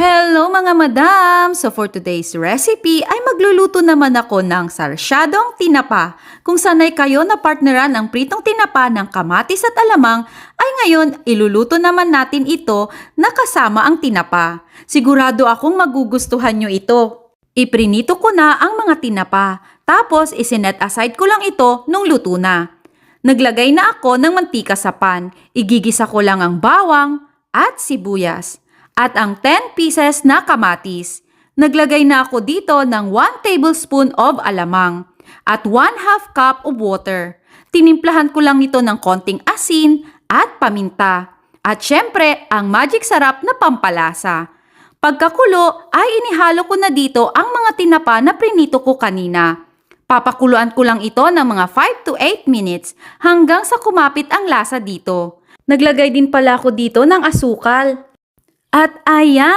Hello mga madam! So for today's recipe ay magluluto naman ako ng sarsyadong tinapa. Kung sanay kayo na partneran ang pritong tinapa ng kamatis at alamang, ay ngayon iluluto naman natin ito na kasama ang tinapa. Sigurado akong magugustuhan nyo ito. Iprinito ko na ang mga tinapa, tapos isinet aside ko lang ito nung luto na. Naglagay na ako ng mantika sa pan, igigisa ko lang ang bawang at sibuyas at ang 10 pieces na kamatis. Naglagay na ako dito ng 1 tablespoon of alamang at 1 half cup of water. Tinimplahan ko lang ito ng konting asin at paminta. At syempre, ang magic sarap na pampalasa. Pagkakulo ay inihalo ko na dito ang mga tinapa na prinito ko kanina. Papakuluan ko lang ito ng mga 5 to 8 minutes hanggang sa kumapit ang lasa dito. Naglagay din pala ako dito ng asukal. At ayan,